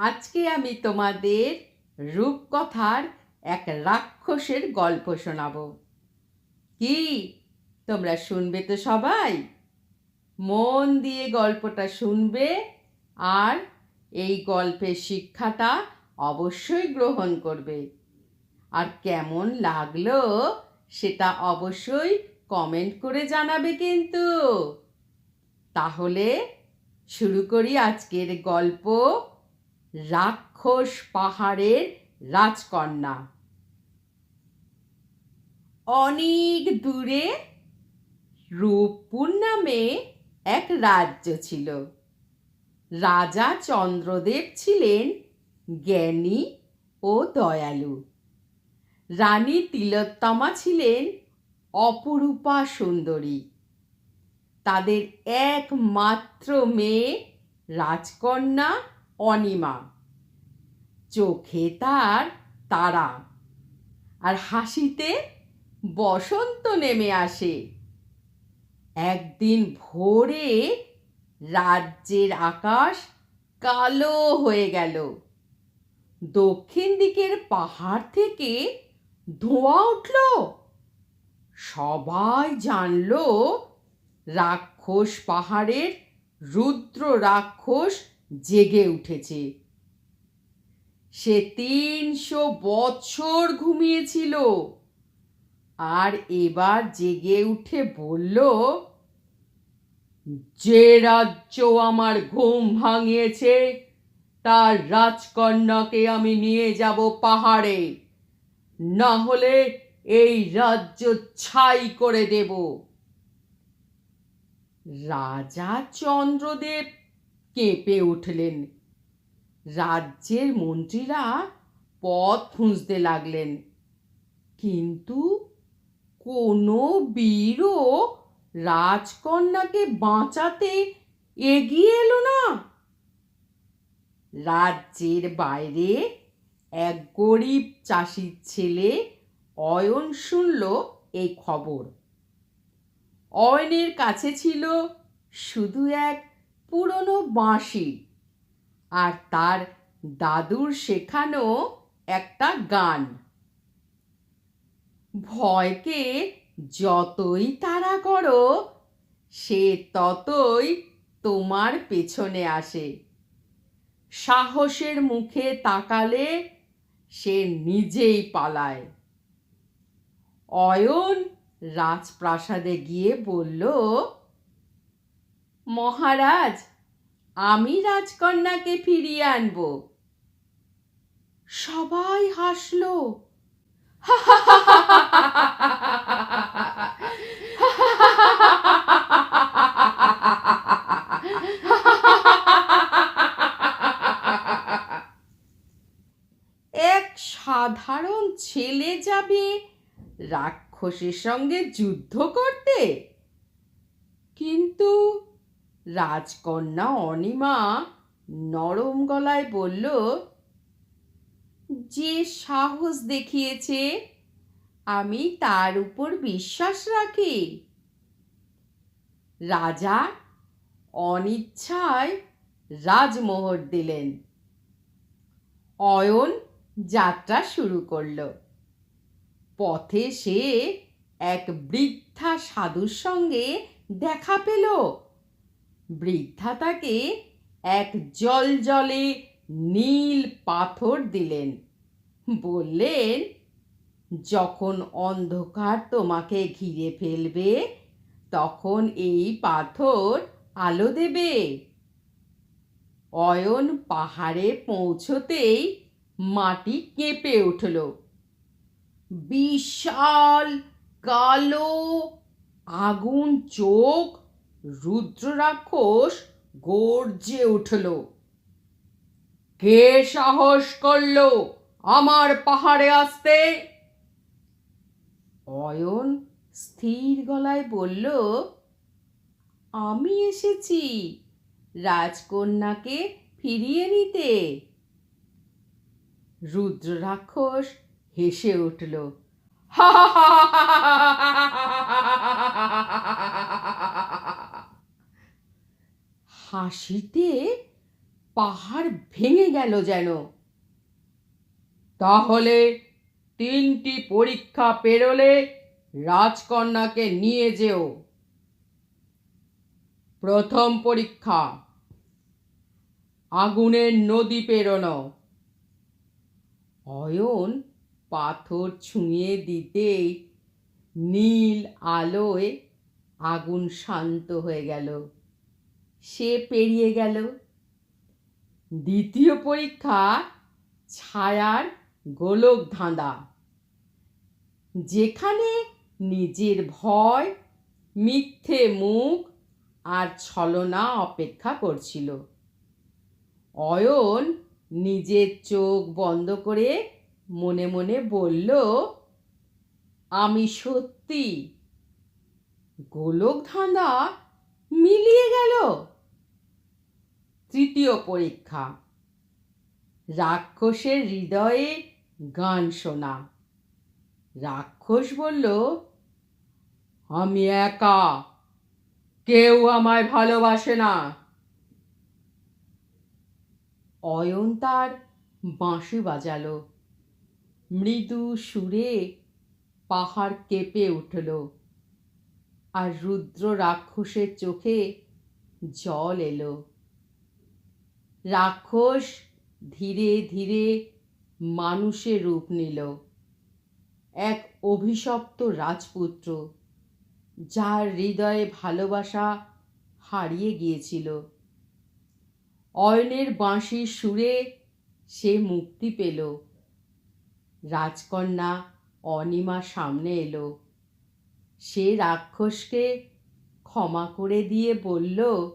আজকে আমি তোমাদের রূপকথার এক রাক্ষসের গল্প শোনাবো। কি? তোমরা শুনবে তো সবাই? মন দিয়ে গল্পটা শুনবে আর এই গল্পের শিক্ষাটা অবশ্যই গ্রহণ করবে। আর কেমন লাগল সেটা অবশ্যই কমেন্ট করে জানাবে কিন্তু। তাহলে শুরু করি আজকের গল্প। রাক্ষস পাহাড়ের রাজকন্যা। অনেক দূরে রূপপুর নামে এক রাজ্য ছিল। রাজা চন্দ্রদেব ছিলেন জ্ঞানী ও দয়ালু। রানী তিলোত্তমা ছিলেন অপরূপা সুন্দরী। তাদের একমাত্র মেয়ে রাজকন্যা অনিমা। চোখে তার তারা। আর হাসিতে বসন্ত নেমে আসে। একদিন ভোরে রাজ্যের আকাশ কালো হয়ে গেল। দক্ষিণ দিকের পাহাড় থেকে ধোঁয়া উঠল। সবাই জানলো রাক্ষস পাহাড়ের রুদ্র রাক্ষস জেগে উঠেছে। সে তিনশো বছর ঘুমিয়েছিল। আর এবার জেগে উঠে বলল, যে রাজ্য আমার ঘুম ভাঙিয়েছে, তার রাজকন্যাকে আমি নিয়ে যাব পাহাড়ে। না হলে এই রাজ্য ছাই করে দেব। রাজা চন্দ্রদেব কেঁপে উঠলেন। রাজ্যের মন্ত্রীরা পথ খুঁজতে লাগলেন। কিন্তু কোনো বীরও রাজকন্যাকে বাঁচাতে এগিয়ে এলো না। রাজ্যের বাইরে এক গরিব চাষির ছেলে অয়ন শুনল এই খবর। অয়নের কাছে ছিল শুধু এক পুরনো বাঁশি। আর তার দাদুর শেখানো একটা গান। ভয়কে যতই তাড়া করো, সে ততই তোমার পেছনে আসে। সাহসের মুখে তাকালে সে নিজেই পালায়। অয়ন রাজপ্রাসাদে গিয়ে বলল মহারাজ, আমি রাজকন্যাকে ফিরিয়ে আনব। সবাই হাসলো। এক সাধারণ ছেলে যাবে রাক্ষসের সঙ্গে যুদ্ধ করতে। কিন্তু রাজকন্যা অনিমা নরম গলায় বলল, যে সাহস দেখিয়েছে, আমি তার উপর বিশ্বাস রাখি। রাজা অনিচ্ছায় রাজমোহর দিলেন। অয়ন যাত্রা শুরু করল। পথে সে এক বৃদ্ধা সাধুর সঙ্গে দেখা পেল। বৃদ্ধা তাকে এক জল জলে নীল পাথর দিলেন। বললেন, যখন অন্ধকার তোমাকে ঘিরে ফেলবে, তখন এই পাথর আলো দেবে। অয়ন পাহাড়ে পৌঁছতেই মাটি কেঁপে উঠল। বিশাল কালো আগুন চোখ রুদ্র রাক্ষস গর্জে উঠল কে সাহস করল আমার পাহাড়ে আসতে অয়ন স্থির গলায় বলল আমি এসেছি রাজকন্যাকে ফিরিয়ে নিতে রুদ্র রাক্ষস হেসে উঠল হাসিতে পাহাড় ভেঙে গেল যেন। তাহলে তিনটি পরীক্ষা পেরোলে রাজকন্যাকে নিয়ে যেও। প্রথম পরীক্ষা আগুনের নদী পেরোনো। অয়ন পাথর ছুঁয়ে দিতেই নীল আলোয় আগুন শান্ত হয়ে গেল। সে পেরিয়ে গেল। দ্বিতীয় পরীক্ষা, ছায়ার গোলক ধাঁধা যেখানে নিজের ভয়, মিথ্যে মুখ আর ছলনা অপেক্ষা করছিল। অয়ন নিজের চোখ বন্ধ করে মনে মনে বলল, আমি সত্যি। গোলক ধাঁধা মিলিয়ে গেল। তৃতীয় পরীক্ষা। রাক্ষসের হৃদয়ে গান শোনা। রাক্ষস বলল, আমি একা। কেউ আমায় ভালোবাসে না। অয়ন তার বাঁশি বাজালো। মৃদু সুরে পাহাড় কেঁপে উঠল আর রুদ্র রাক্ষসের চোখে জল এলো। রাক্ষস ধীরে ধীরে মানুষের রূপ নিল। এক অভিশপ্ত রাজপুত্র, যার হৃদয়ে ভালোবাসা হারিয়ে গিয়েছিল। অয়নের বাঁশির সুরে সে মুক্তি পেল। রাজকন্যা অনিমা সামনে এলো। সে রাক্ষসকে ক্ষমা করে দিয়ে বলল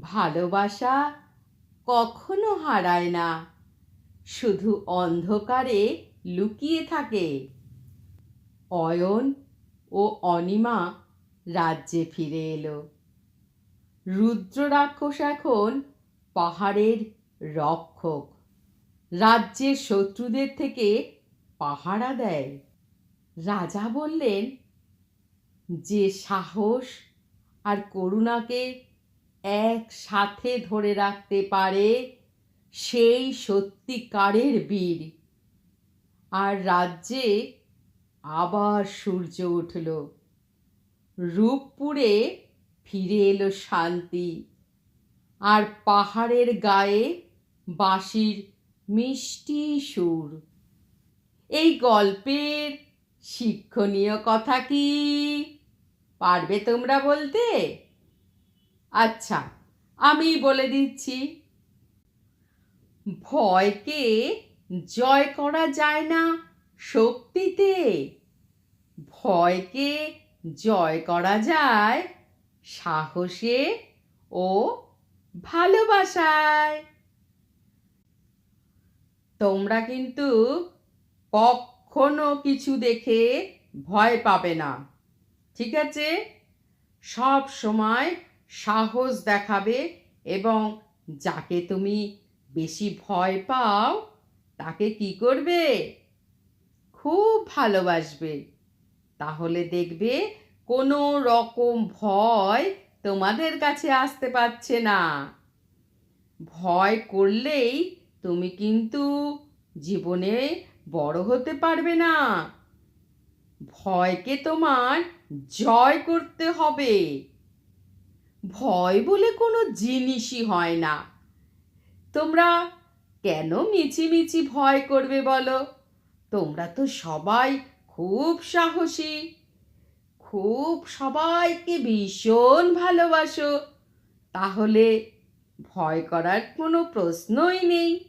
ভালোবাসা কখনো হারায় না। শুধু অন্ধকারে লুকিয়ে থাকে। অয়ন ও অনিমা রাজ্যে ফিরে এলো। রুদ্র রাক্ষস এখন পাহাড়ের রক্ষক। রাজ্যের শত্রুদের থেকে পাহারা দেয়। রাজা বললেন, যে সাহস আর করুণাকে একসাথে ধরে রাখতে পারে সেই সত্যিকারের বীর। আর রাজ্যে আবার সূর্য উঠল। রূপপুরে ফিরে এলো শান্তি। আর পাহাড়ের গায়ে বাঁশির মিষ্টি সুর। এই গল্পের শিক্ষণীয় কথা কি? পারবে তোমরা বলতে? আচ্ছা আমি বলে দিচ্ছি। ভয়কে জয় করা যায় না শক্তিতে। ভয়কে জয় করা যায় সাহসে ও ভালোবাসায়। তোমরা কিন্তু কখনো কিছু দেখে ভয় পাবে না, ঠিক আছে? সব সময় সাহস দেখাবে এবং যাকে তুমি বেশি ভয় পাও, তাকে কি করবে? খুব ভালোবাসবে। তাহলে দেখবে কোনো রকম ভয় তোমাদের কাছে আসতে পারছে না। ভয় করলেই তুমি কিন্তু জীবনে বড় হতে পারবে না। ভয়কে তোমার জয় করতে হবে। ভয় বলে কোনো জিনিসই হয় না। তোমরা কেন মিছিমিছি ভয় করবে বলো? তোমরা তো সবাই খুব সাহসী। খুব সবাইকে ভীষণ ভালোবাসো। তাহলে ভয় করার কোনো প্রশ্নই নেই।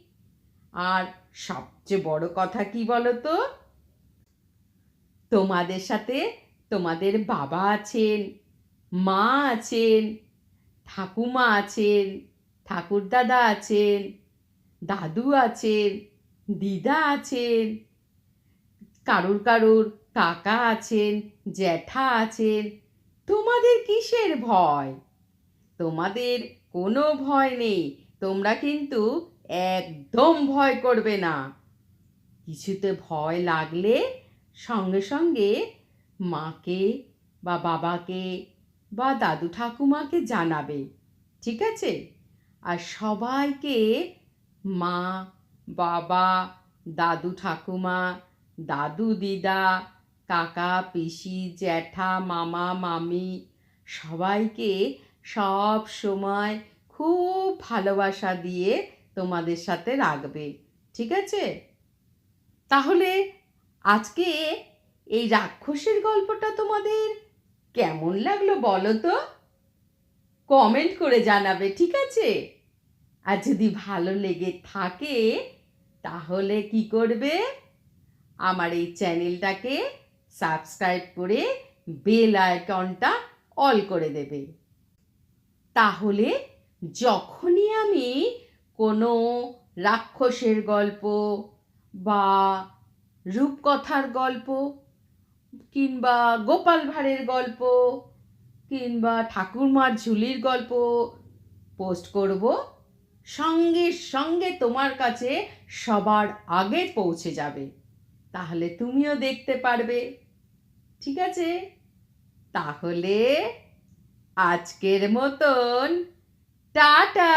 আর সবচেয়ে বড় কথা কি বলো তো? তোমাদের সাথে তোমাদের বাবা আছেন, মা আছেন ঠাকুমা আছেন, ঠাকুরদাদা আছেন, দাদু আছেন, দিদা আছেন, কারুর কারুর কাকা আছেন, জ্যাঠা আছেন। তোমাদের কিসের ভয়? তোমাদের কোনো ভয় নেই। তোমরা কিন্তু একদম ভয় করবে না। কিছুতে ভয় লাগলে সঙ্গে সঙ্গে মাকে বা বাবাকে বা দাদু ঠাকুমাকে জানাবে, ঠিক আছে? আর সবাইকে মা, বাবা, দাদু ঠাকুমা, দাদু দিদা, কাকা, পিসি, জ্যাঠা, মামা, মামি, সবাইকে সব সময় খুব ভালোবাসা দিয়ে তোমাদের সাথে রাখবে, ঠিক আছে? তাহলে আজকে এই রাক্ষসের গল্পটা তোমাদের কেমন লাগল বলো তো? কমেন্ট করে জানাবে, ঠিক আছে? আর যদি ভালো লেগে থাকে, তাহলে কি করবে? আমার এই চ্যানেলটাকে সাবস্ক্রাইব করে বেল আইকনটা অল করে দেবে। তাহলে যখনই আমি কোনো রাক্ষসের গল্প বা রূপকথার গল্প কিংবা গোপাল ভাঁড়ের গল্প, কিংবা ঠাকুরমার ঝুলির গল্প পোস্ট করব। সঙ্গে সঙ্গে তোমার কাছে সবার আগে পৌঁছে যাবে। তাহলে তুমিও দেখতে পারবে। ঠিক আছে? তাহলে আজকের মতন টাটা!